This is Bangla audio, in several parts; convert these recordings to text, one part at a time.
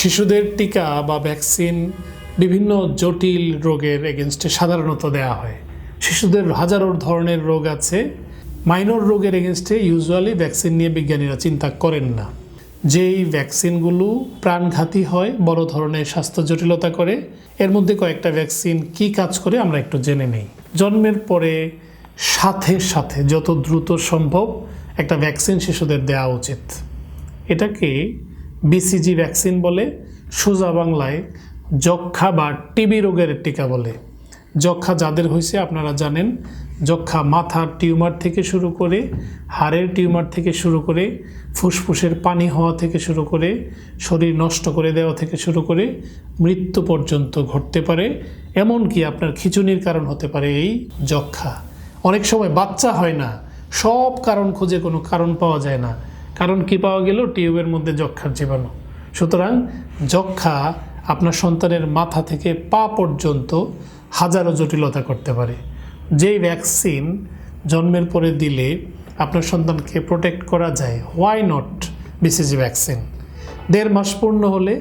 শিশুদের টিকা বা ভ্যাকসিন বিভিন্ন জটিল রোগের এগেনস্টে সাধারণত দেওয়া হয়। শিশুদের হাজারো ধরনের রোগ আছে। মাইনর রোগের এগেনস্টে ইউজুয়ালি ভ্যাকসিন নিয়ে বিজ্ঞানীরা চিন্তা করেন না। যেই ভ্যাকসিনগুলো প্রাণঘাতী হয়, বড় ধরনের স্বাস্থ্য জটিলতা করে, এর মধ্যে কয়েকটা ভ্যাকসিন কি কাজ করে আমরা একটু জেনে নেই। জন্মের পরে সাথে সাথে যত দ্রুত সম্ভব একটা ভ্যাকসিন শিশুদের দেওয়া উচিত। এটাকে বিসিজি ভ্যাকসিন বলে, সোজা বাংলায় যক্ষা বা টিবি রোগের টিকা বলে। যক্ষা যাদের হয়েছে আপনারা জানেন, যক্ষা মাথার টিউমার থেকে শুরু করে, হাড়ের টিউমার থেকে শুরু করে, ফুসফুসের পানি হওয়া থেকে শুরু করে, শরীর নষ্ট করে দেওয়া থেকে শুরু করে মৃত্যু পর্যন্ত ঘটতে পারে। এমনকি আপনার খিচুনির কারণ হতে পারে এই যক্ষা। অনেক সময় বাচ্চা হয় না, সব কারণ খুঁজে কোনো কারণ পাওয়া যায় না। কারণ কি পাওয়া গেল? টিউবের মধ্যে যক্ষার জীবাণু। সুতরাং যক্ষা আপনার সন্তানের মাথা থেকে পা পর্যন্ত হাজারো জটিলতা করতে পারে। যেই ভ্যাকসিন জন্মের পরে দিলে আপনার সন্তানকে প্রোটেক্ট করা যায় হোয়াই নট বিসিজি ভ্যাকসিন? দেড় মাস পূর্ণ হলে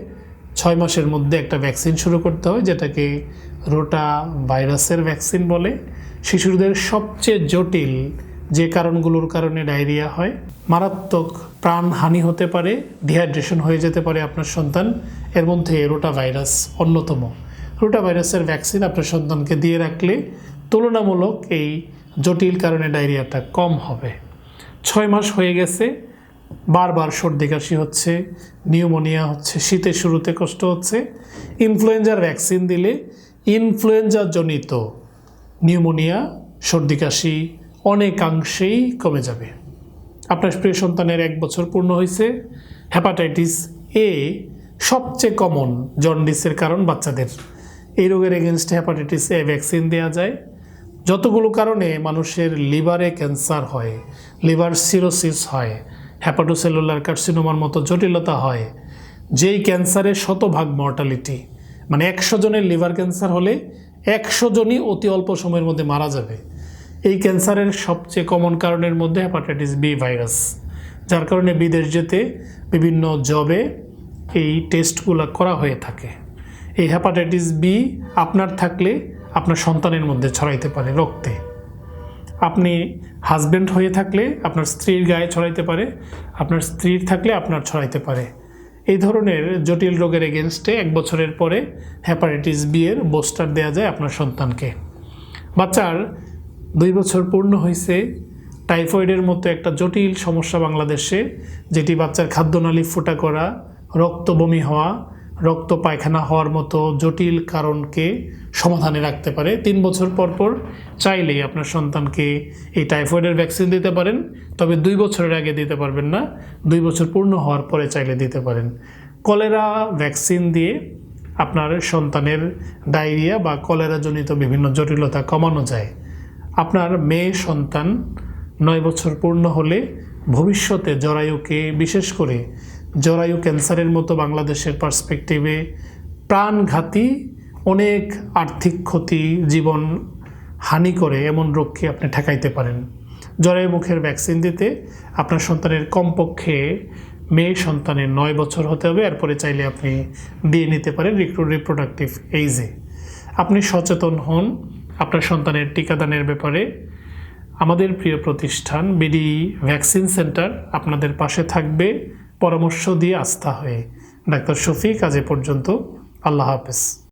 ছয় মাসের মধ্যে একটা ভ্যাকসিন শুরু করতে হয়, যেটাকে রোটা ভাইরাসের ভ্যাকসিন বলে। শিশুদের সবচেয়ে জটিল যে কারণগুলোর কারণে ডায়রিয়া হয়। মারাত্মক প্রাণহানি হতে পারে ডিহাইড্রেশন হয়ে যেতে পারে আপনার সন্তান। এর মধ্যে রোটা ভাইরাস অন্যতম। রোটা ভাইরাসের ভ্যাকসিন আপনার সন্তানকে দিয়ে রাখলে তুলনামূলক এই জটিল কারণে ডায়রিয়াটা কম হবে। ছয় মাস হয়ে গেছে, বারবার সর্দি কাশি হচ্ছে, নিউমোনিয়া হচ্ছে, শীতের শুরুতে কষ্ট হচ্ছে। ইনফ্লুয়েঞ্জার ভ্যাকসিন দিলে ইনফ্লুয়েঞ্জা জনিত নিউমোনিয়া, সর্দি কাশি অনেকাংশেই কমে যাবে। আপনার প্রিয় সন্তানের এক বছর পূর্ণ হয়েছে। হ্যাপাটাইটিস এ সবচেয়ে কমন জন্ডিসের কারণ বাচ্চাদের। এই রোগের এগেনস্টে হ্যাপাটাইটিস এ ভ্যাকসিন দেওয়া যায়। যতগুলো কারণে মানুষের লিভারে ক্যান্সার হয়, লিভার সিরোসিস হয় হ্যাপাটোসেলুলার কার্সিনোমার মতো জটিলতা হয়, যেই ক্যান্সারের শতভাগ মর্টালিটি মানে একশো জনের লিভার ক্যান্সার হলে একশো জনই অতি অল্প সময়ের মধ্যে মারা যাবে। এই ক্যান্সারের সবচেয়ে কমন কারণের মধ্যে হ্যাপাটাইটিস বি ভাইরাস যার কারণে বিদেশ যেতে বিভিন্ন জবে এই টেস্টগুলো করা হয়ে থাকে। এই হ্যাপাটাইটিস বি আপনার থাকলে আপনার সন্তানের মধ্যে ছড়াইতে পারে রক্তে। আপনি হাজব্যান্ড হয়ে থাকলে আপনার স্ত্রীর গায়ে ছড়াইতে পারে, আপনার স্ত্রীর থাকলে আপনার ছড়াইতে পারে। এই ধরনের জটিল রোগের এগেনস্টে এক বছরের পরে হ্যাপাটাইটিস বি এর বোস্টার দেওয়া যায় আপনার সন্তানকে। বাচ্চার দুই বছর পূর্ণ হয়েছে টাইফয়েডের মতো একটা জটিল সমস্যা বাংলাদেশে, যেটি বাচ্চার খাদ্যনালী ফোটা করা, রক্ত বমি হওয়া, রক্ত পায়খানা হওয়ার মতো জটিল কারণকে সমাধানে রাখতে পারে। তিন বছর পর পর চাইলেই আপনার সন্তানকে এই টাইফয়েডের ভ্যাকসিন দিতে পারেন, তবে দুই বছরের আগে দিতে পারবেন না, দুই বছর পূর্ণ হওয়ার পরে চাইলে দিতে পারেন। কলেরা ভ্যাকসিন দিয়ে আপনার সন্তানের ডায়রিয়া বা কলেরাজনিত বিভিন্ন জটিলতা কমানো যায়। আপনার মেয়ে সন্তান নয় বছর পূর্ণ হলে ভবিষ্যতে জরায়ুকে, বিশেষ করে জরায়ু ক্যান্সারের মতো বাংলাদেশের পার্সপেক্টিভে প্রাণঘাতী অনেক আর্থিক ক্ষতি, জীবন হানি করে এমন রোগকে আপনি ঠেকাইতে পারেন। জরায়ু মুখের ভ্যাকসিন দিতে আপনার সন্তানের কমপক্ষে মেয়ে সন্তানের নয় বছর হতে হবে, এরপরে চাইলে আপনি দিয়ে নিতে পারেন রিপ্রোডাক্টিভ এইজে আপনি সচেতন হন আপনার সন্তানের টিকাদানের ব্যাপারে আমাদের প্রিয় প্রতিষ্ঠান বিডি ভ্যাকসিন সেন্টার আপনাদের পাশে থাকবে পরামর্শ দিয়ে আস্থা হয়ে। ডাক্তার শফিক, আজ পর্যন্ত। আল্লাহ হাফেজ।